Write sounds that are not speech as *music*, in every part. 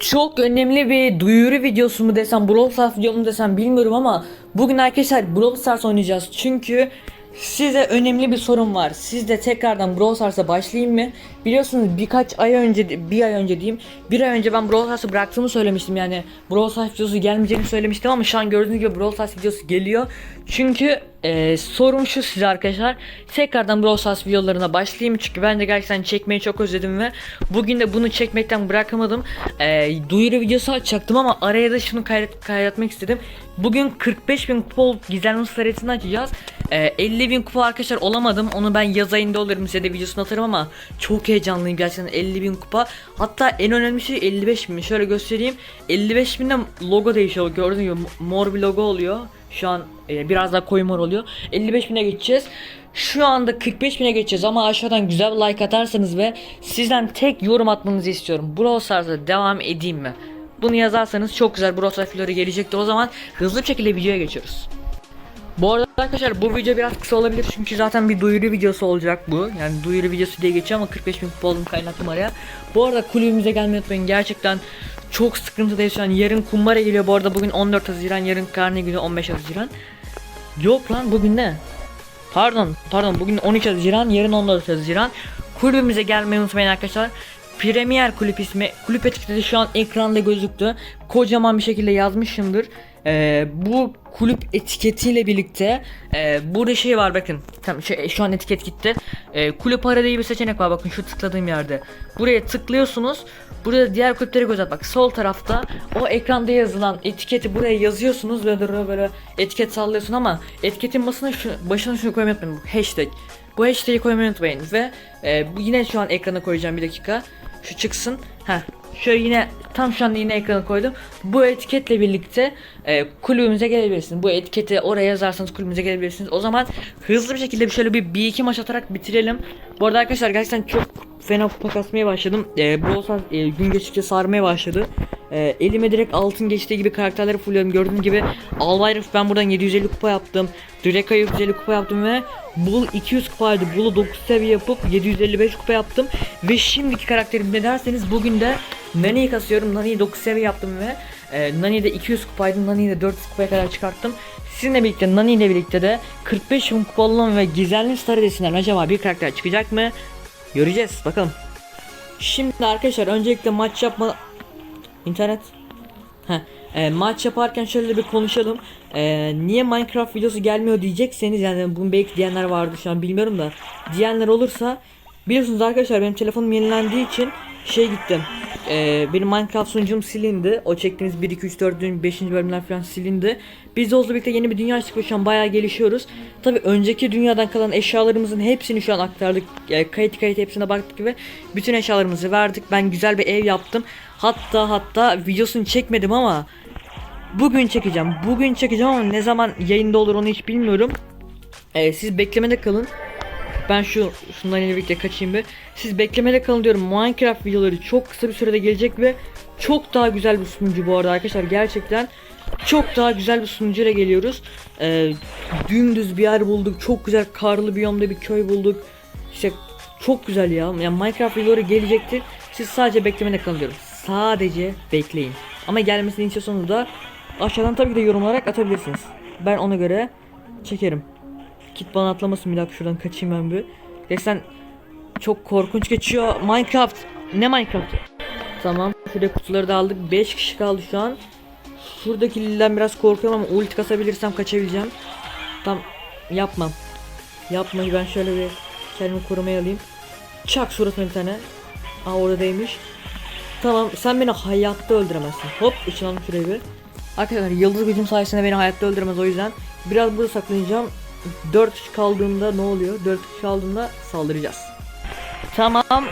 Çok önemli bir duyuru videosu mu desem, Brawl Stars videomu desem bilmiyorum ama bugün arkadaşlar Brawl Stars oynayacağız. Çünkü size önemli bir sorun var. Siz de tekrardan Brawl Stars'a başlayayım mı? Biliyorsunuz birkaç ay önce, bir ay önce diyeyim, bir ay önce ben Brawl Stars'ı bıraktığımı söylemiştim. Yani Brawl Stars videosu gelmeyeceğini söylemiştim ama şu an gördüğünüz gibi Brawl Stars videosu geliyor. Çünkü e, sorun şu size arkadaşlar. Tekrardan Brawl Stars videolarına başlayayım çünkü ben de gerçekten çekmeyi çok özledim ve bugün de bunu çekmekten bırakamadım. E, duyuru videosu açacaktım ama araya da şunu kaydet, kaydetmek istedim. Bugün 45 bin kupa olup gizlenme süresini açacağız. E, 50 bin kupa arkadaşlar olamadım. Onu ben yaz ayında olurum size de videosunu atarım ama çok heyecanlıyım gerçekten 50 bin kupa. Hatta en önemli şey 55 bin. Şöyle göstereyim. 55 binde logo değişiyor. Gördüğünüz gibi mor bir logo oluyor. Şu an e, biraz daha koyu mor oluyor. 55 bine geçeceğiz. Şu anda 45 bine geçeceğiz ama aşağıdan güzel bir like atarsanız ve sizden tek yorum atmanızı istiyorum. Brawl devam edeyim mi? Bunu yazarsanız çok güzel Brawl Stars gelecektir. O zaman hızlı bir şekilde videoya geçiyoruz. Bu arada arkadaşlar bu video biraz kısa olabilir çünkü zaten bir duyuru videosu olacak bu. Yani duyuru videosu diye geçiyor ama 45 bin oldum kaynattım araya. Bu arada kulübümüze gelmeyi unutmayın. Gerçekten çok sıkıntıdayız şu an. Yarın kumbara geliyor bu arada bugün 14 Haziran, yarın karne günü 15 Haziran. Yok lan bugün ne? Pardon, pardon bugün 13 Haziran, yarın 14 Haziran. Kulübümüze gelmeyi unutmayın arkadaşlar. Premier kulüp ismi, kulüp etiketi şu an ekranda gözüktü. Kocaman bir şekilde yazmışımdır. Ee, bu kulüp etiketiyle birlikte e, burada şey var bakın. Tamam şey, şu an etiket gitti. Ee, kulüp ara diye bir seçenek var bakın şu tıkladığım yerde. Buraya tıklıyorsunuz. Burada diğer kulüpleri göz at. Bak sol tarafta o ekranda yazılan etiketi buraya yazıyorsunuz böyle, böyle etiket sallıyorsun ama etiketin başına, şu, başına şunu koymayı unutmayın. Hashtag. Bu hashtag'i koymayı unutmayın ve e, yine şu an ekrana koyacağım bir dakika. Şu çıksın. Heh. Şöyle yine tam şu anda yine ekrana koydum. Bu etiketle birlikte e, kulübümüze gelebilirsiniz. Bu etiketi oraya yazarsanız kulübümüze gelebilirsiniz. O zaman hızlı bir şekilde şöyle bir, bir iki maç atarak bitirelim. Bu arada arkadaşlar gerçekten çok fena kupa kasmaya başladım. E, bu olsa e, gün geçtikçe sarmaya başladı. E, elime direkt altın geçtiği gibi karakterleri fulluyorum. Gördüğünüz gibi Alvayruf ben buradan 750 kupa yaptım. Dreka'yı 150 kupa yaptım ve Bull 200 kupaydı. Bull'u 9 seviye yapıp 755 kupa yaptım. Ve şimdiki karakterim ne derseniz bugün de Nani'yi kasıyorum. Nani'yi 9 seviye yaptım ve e, Nani de 200 kupaydı. Nani'yi de 400 kupaya kadar çıkarttım. Sizinle birlikte Nani ile birlikte de 45 bin kupa ve gizemli star acaba bir karakter çıkacak mı? Göreceğiz bakalım. Şimdi arkadaşlar öncelikle maç yapma internet Heh, e, maç yaparken şöyle bir konuşalım. E, niye Minecraft videosu gelmiyor diyecekseniz yani bunu belki diyenler vardı şu an bilmiyorum da diyenler olursa biliyorsunuz arkadaşlar benim telefonum yenilendiği için şey gittim. E, benim Minecraft sunucum silindi. O çektiğiniz 1 2 3 4 5. bölümler falan silindi. Biz de Oz'la birlikte yeni bir dünya açtık ve şu an bayağı gelişiyoruz. Tabi önceki dünyadan kalan eşyalarımızın hepsini şu an aktardık. E, kayıt kayıt hepsine baktık ve bütün eşyalarımızı verdik. Ben güzel bir ev yaptım. Hatta hatta videosunu çekmedim ama bugün çekeceğim. Bugün çekeceğim ama ne zaman yayında olur onu hiç bilmiyorum. Ee, siz beklemede kalın. Ben şu şundan yine birlikte kaçayım bir. Siz beklemede kalın diyorum. Minecraft videoları çok kısa bir sürede gelecek ve çok daha güzel bir sunucu bu arada arkadaşlar. Gerçekten çok daha güzel bir sunucuyla geliyoruz. Ee, dümdüz bir yer bulduk. Çok güzel karlı biyomda bir köy bulduk. İşte çok güzel ya. Yani Minecraft videoları gelecektir. Siz sadece beklemede kalın diyorum. Sadece bekleyin. Ama gelmesini istiyorsanız da aşağıdan tabii ki de yorum olarak atabilirsiniz. Ben ona göre çekerim. Kit bana atlamasın bir dakika şuradan kaçayım ben bir. Gerçekten çok korkunç geçiyor. Minecraft. Ne Minecraft? Tamam. Şurada kutuları da aldık. 5 kişi kaldı şu an. Şuradaki lilden biraz korkuyorum ama ulti kasabilirsem kaçabileceğim. Tam yapmam. Yapmayı ben şöyle bir kendimi korumaya alayım. Çak suratına bir tane. Aa orada değilmiş. Tamam sen beni hayatta öldüremezsin. Hop ışınlandım şuraya bir. Arkadaşlar yıldız gücüm sayesinde beni hayatta öldüremez o yüzden. Biraz burada saklanacağım. 4 kişi kaldığında ne oluyor? 4 kişi kaldığında saldıracağız. Tamam.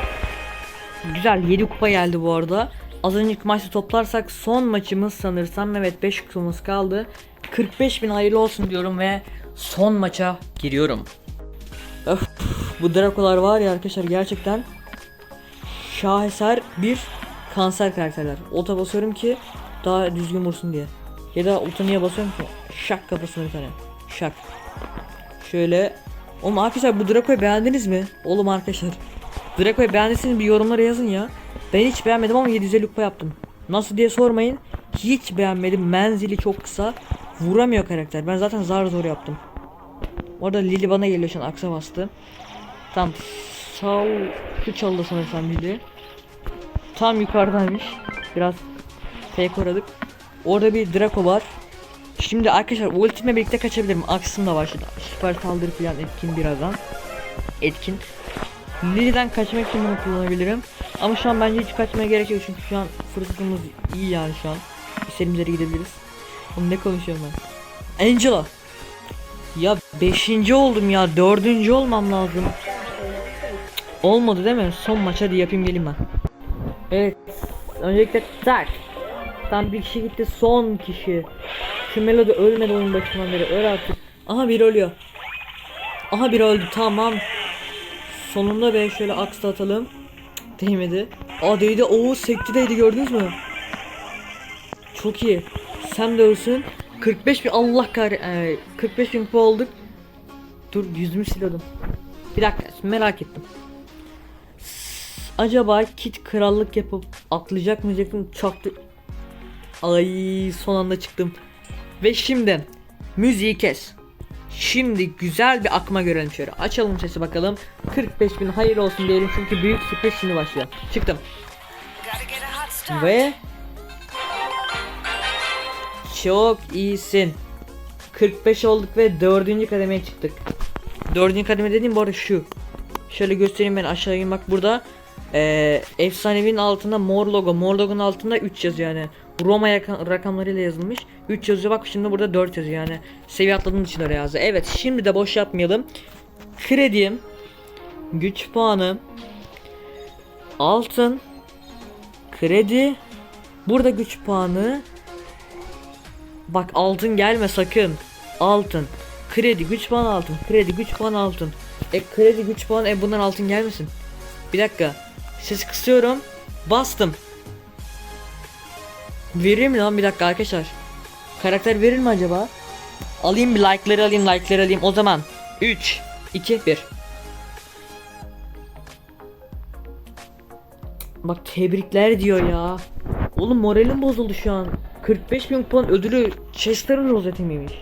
Güzel 7 kupa geldi bu arada. Az önceki maçta toplarsak son maçımız sanırsam evet 5 kupamız kaldı. 45 bin hayırlı olsun diyorum ve son maça giriyorum. Öf, bu Dracolar var ya arkadaşlar gerçekten şaheser bir kanser karakterler. Ota basıyorum ki daha düzgün vursun diye. Ya da ulta niye basıyorum ki? Şak kafasına bir tane. Şak. Şöyle. Oğlum arkadaşlar bu Draco'yu beğendiniz mi? Oğlum arkadaşlar. Draco'yu beğendiyseniz bir yorumlara yazın ya. Ben hiç beğenmedim ama 750 kupa yaptım. Nasıl diye sormayın. Hiç beğenmedim. Menzili çok kısa. Vuramıyor karakter. Ben zaten zar zor yaptım. Orada Lili bana geliyor şu an aksa bastı. Tam sağ şu çaldı sanırsam Lili. Tam yukarıdaymış. Biraz fake uğradık. Orada bir Draco var. Şimdi arkadaşlar ultime birlikte kaçabilirim. Aksım da şurada. Süper saldırı falan etkin birazdan. Etkin. Lili'den kaçmak için bunu kullanabilirim. Ama şu an bence hiç kaçmaya gerek yok çünkü şu an fırsatımız iyi yani şu an. İstediğimiz yere gidebiliriz. Oğlum ne konuşuyorum ben? Angela. Ya 5. oldum ya 4. olmam lazım. Olmadı değil mi? Son maç hadi yapayım geleyim ben. Evet. Öncelikle tak. Tam bir kişi gitti son kişi. Şu Melody ölmedi oyun başından beri öl artık. Aha biri ölüyor. Aha biri öldü tamam. Sonunda be şöyle aks da atalım. Değmedi. Aa değdi. Oo sekti değdi gördünüz mü? Çok iyi. Sen de ölsün. 45 bin Allah kahre... e, 45 bin kupa olduk. Dur yüzümü siliyordum. Bir dakika merak ettim. Acaba Kit krallık yapıp atlayacak mı diyecektim çaktı. Ay son anda çıktım. Ve şimdi müziği kes. Şimdi güzel bir akma görelim şöyle. Açalım sesi bakalım. 45 bin hayır olsun diyelim çünkü büyük sürpriz şimdi başlıyor. Çıktım. Ve çok iyisin. 45 olduk ve 4. kademeye çıktık. 4. kademe dediğim bu arada şu. Şöyle göstereyim ben aşağıya bak burada. Ee, efsanevinin altında mor logo. Mor logonun altında 3 yazıyor yani. Roma rakamlarıyla yazılmış. 3 yazıyor bak şimdi burada 4 yazıyor yani. Seviye atladığım için öyle yazdı. Evet şimdi de boş yapmayalım. Kredim. Güç puanı. Altın. Kredi. Burada güç puanı. Bak altın gelme sakın. Altın. Kredi güç puan altın. Kredi güç puan altın. E kredi güç puan e bundan altın gelmesin. Bir dakika. Ses kısıyorum. Bastım. Verir mi lan bir dakika arkadaşlar? Karakter verir mi acaba? Alayım bir like'ları alayım like'ları alayım. O zaman 3 2 1 Bak tebrikler diyor ya. Oğlum moralim bozuldu şu an. 45 bin puan ödülü Chester'ın rozeti miymiş?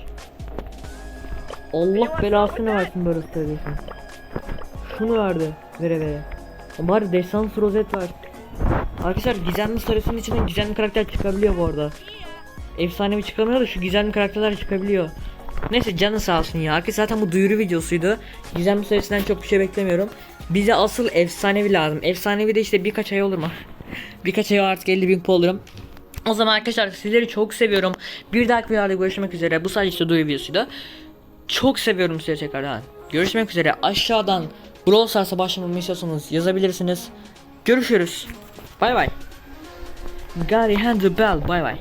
Allah belasını versin böyle söylüyorsun. Şunu verdi vere vere. Bari desans rozet var. Arkadaşlar gizemli sarısının içinden gizemli karakter çıkabiliyor bu arada. Efsanevi çıkamıyor da şu gizemli karakterler çıkabiliyor. Neyse canı sağ olsun ya. Arkadaşlar zaten bu duyuru videosuydu. Gizemli sarısından çok bir şey beklemiyorum. Bize asıl efsanevi lazım. Efsanevi de işte birkaç ay olur mu? *laughs* birkaç ay artık 50 bin olurum. O zaman arkadaşlar sizleri çok seviyorum. Bir dahaki videoda görüşmek üzere. Bu sadece işte duyuru videosuydu. Çok seviyorum sizi tekrardan. Görüşmek üzere. Aşağıdan Brawl Stars'a başlamamı istiyorsanız yazabilirsiniz. Görüşürüz. Bay bay. Gotta hand the bell. Bay bay.